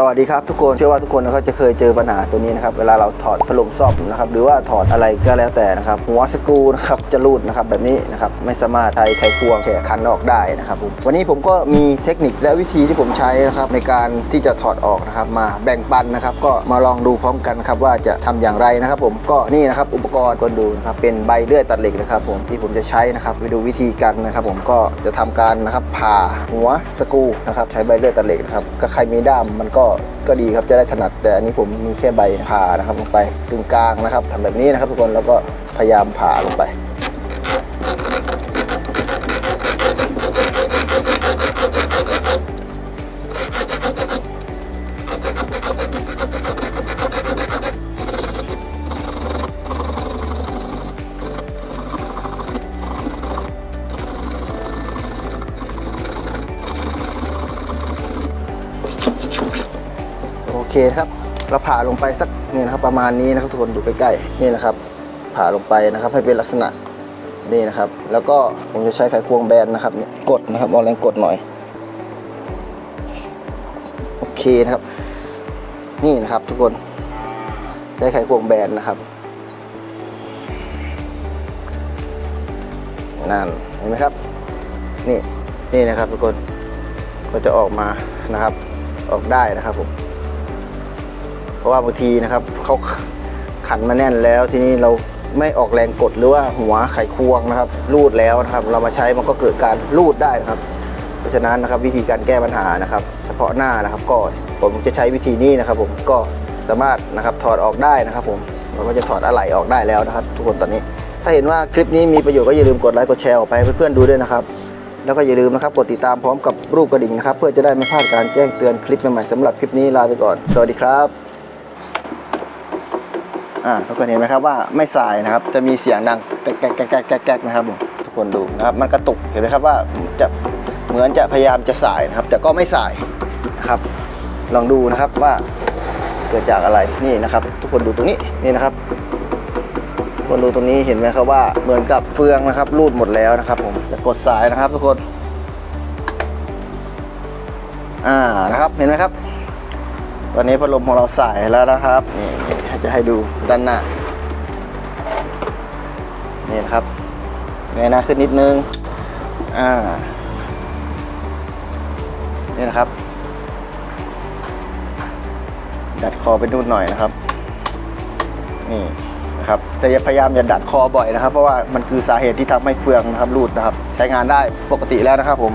สวัสดีครับทุกคนเชื่อว่าทุกคนเขาจะเคยเจอปัญหาตัวนี้นะครับเวลาเราถอดพัดลมซ่อมนะครับหรือว่าถอดอะไรก็แล้วแต่นะครับหัวสกรูนะครับจะรูดนะครับแบบนี้นะครับไม่สามารถใช้ไขควงแขคันออกได้นะครับผมวันนี้ผมก็มีเทคนิคและวิธีที่ผมใช้นะครับในการที่จะถอดออกนะครับมาแบ่งปันนะครับก็มาลองดูพร้อมกันครับว่าจะทำอย่างไรนะครับผมก็นี่นะครับอุปกรณ์ก็ดูนะครับเป็นใบเลื่อยตัดเหล็กนะครับผมที่ผมจะใช้นะครับไปดูวิธีการนะครับผมก็จะทำการนะครับผ่าหัวสกรูนะครับใช้ใบเลื่อยตัดเหล็กนะครับก็ใครมีด้ามมันก็ก็ดีครับจะได้ถนัดแต่อันนี้ผมมีแค่ใบผ่านะครับลงไปกึ่งกลางนะครับทำแบบนี้นะครับทุกคนแล้วก็พยายามผ่าลงไป เคครับเราผ่าลงไปสักนี่นะครับประมาณนี้นะครับทุกคนดูใกล้ๆนี่นะครับ ผ่าลงไปนะครับให้เป็นลักษณะนี่นะครับ แล้วก็ผมจะใช้ไขควงแบนนะครับเนี่ยกดนะครับเอาแรงกดหน่อยโอเคนะครับ นี่นะครับทุกคนใช้ไขควงแบนนะครับนั่นเห็นไหมครับ นี่นี่นะครับทุกคนก็จะออกมานะครับ ออกได้นะครับผม เพราะว่าบางทีนะครับเขาขันมาแน่นแล้วทีนี้เราไม่ออกแรงกดหรือว่าหัวไขควงนะครับรูดแล้วนะครับ เรามาใช้มันก็เกิดการรูดได้นะครับ เพราะฉะนั้นนะครับวิธีการแก้ปัญหานะครับ เฉพาะหน้านะครับ ก็ผมจะใช้วิธีนี้นะครับ ผมก็สามารถนะครับถอดออกได้นะครับ ผมเราก็จะถอดอะไหล่ออกได้แล้วนะครับ ทุกคนตอนนี้ ถ้าเห็นว่าคลิปนี้มีประโยชน์ก็อย่าลืมกดไลค์กดแชร์ออกไปให้เพื่อนๆดูด้วยนะครับ แล้วก็อย่าลืมนะครับกดติดตามพร้อมกับรูปกระดิ่งนะครับ เพื่อจะได้ไม่พลาดการแจ้งเตือนคลิปใหม่ๆสำหรับคลิปนี้ลาไปก่อน สวัสดีครับ อ่าทุกคนเห็นไหมครับว่าไม่สายนะครับ จะมีเสียงดังแก๊กแก๊กแก๊กแก๊กนะครับผมทุกคนดูนะครับมันกระตุกเห็นไหมครับว่าจะเหมือนจะพยายามจะสายนะครับ แต่ก็ไม่สายนะครับลองดูนะครับว่าเกิดจากอะไรนี่นะครับ ทุกคนดูตรงนี้นี่นะครับทุกคนดูตรงนี้เห็นไหมครับว่าเหมือนกับเฟืองนะครับรูดหมดแล้วนะครับผมจะกดสายนะครับทุกคนอ่านะครับเห็นไหมครับ ตอนนี้พัดลมของเราสายแล้วนะครับนี่ จะให้ดูด้านหน้า นี่นะครับเงยหน้าขึ้นนิดนึง อ่า นี่นะครับ ดัดคอไปนู่นหน่อยนะครับ นี่นะครับ แต่อย่าพยายามอย่าดัดคอบ่อยนะครับ เพราะว่ามันคือสาเหตุที่ทำให้เฟืองนะครับรูดนะครับ ใช้งานได้ปกติแล้วนะครับผม